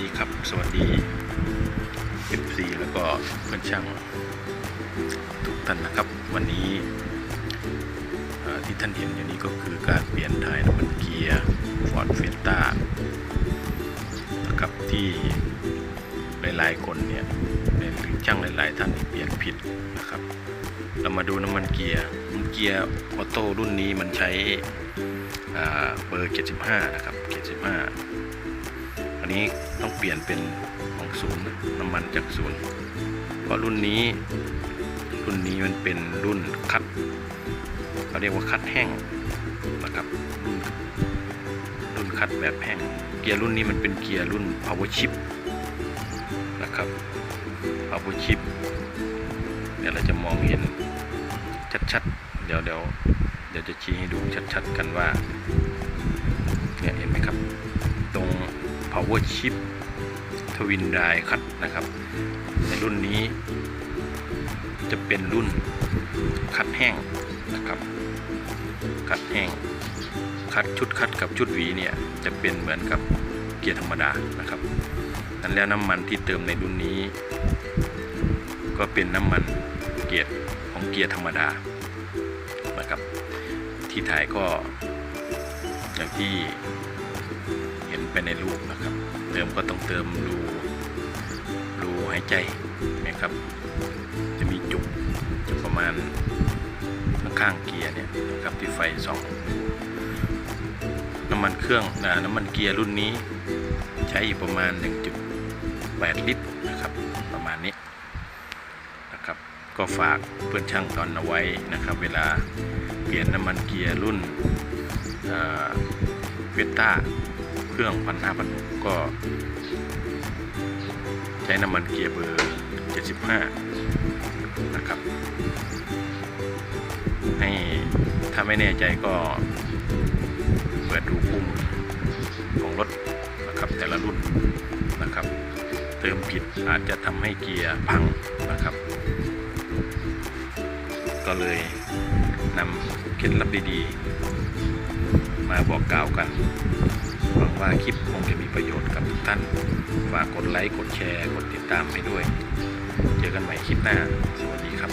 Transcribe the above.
ดีครับ สวัสดี FC แล้วก็เพื่อนช่างทุกท่านนะครับ วันนี้ที่ท่านเห็นอยู่นี้ก็คือการเปลี่ยนถ่ายน้ำมันเกียร์ Ford Fiesta นะครับที่หลายๆคนเนี่ยหรือช่างหลาย ๆ ท่านเปลี่ยนผิดนะครับ เรามาดูน้ำมันเกียร์น้ำมันเกียร์ออโต้รุ่นนี้มันใช้เบอร์ 75 นะครับ 75 นนี้ต้องเปลี่ยนเป็นของศูนย์น้ำมันจากศูนย์เพราะรุ่นนี้รุ่นนี้มันเป็นรุ่นคัดเขาเรียกว่าคัดแห้งนะครับรุ่นรุ่นคัดแบบแห้งเกียร์รุ่นนี้มันเป็นเกียร์รุ่น power chip นะครับ power chip เดี๋ยวเราจะมองเห็นชัดๆ เดี๋ยวเดี๋ยวเดี๋ยวจะชี้ให้ดูชัดๆ กันว่าเนี่ยเห็นไหมครับ power chip twin drive คัดนะครับ ในรุ่นนี้จะเป็นรุ่นคัดแห้งนะครับคัดแห้งคัดชุดคัดกับชุดหวีเนี่ยจะเป็นเหมือนกับเกียร์ธรรมดานะครับนั้นแล้วน้ำมันที่เติมในรุ่นนี้ ก็เป็นน้ำมันเกียร์ของเกียร์ธรรมดานะครับที่ถ่ายก็อย่างที่เห็นไปในรูปนะครับ ติมก็ต้องเติมรูรูหายใจนะครับ จะมีจุกจุกประมาณข้างๆเกียร์เนี่ยนะครับที่ไฟสองน้ำมันเครื่องอ่าน้ำมันเกียร์รุ่นนี้ ใช้อยู่ประมาณ 1.8 ลิตรนะครับ ประมาณนี้นะครับ ก็ฝากเพื่อนช่างตอนเอาไว้นะครับ เวลาเปลี่ยนน้ำมันเกียร์รุ่นเวต้า เครื่องพันห้าพันก็ ใช้น้ำมันเกียร์เบอร์75นะครับ ให้ถ้าไม่แน่ใจก็เปิดดูปุ่มของรถนะครับแต่ละรุ่นนะครับ เติมผิดอาจจะทำให้เกียร์พังนะครับ ก็เลยนำเคล็ดลับดีๆ มาบอกกล่าวกัน ว่าคลิปคงจะมีประโยชน์กับทุกท่าน ฝากกดไลค์ กดแชร์ กดติดตามให้ด้วย เจอกันใหม่คลิปหน้า สวัสดีครับ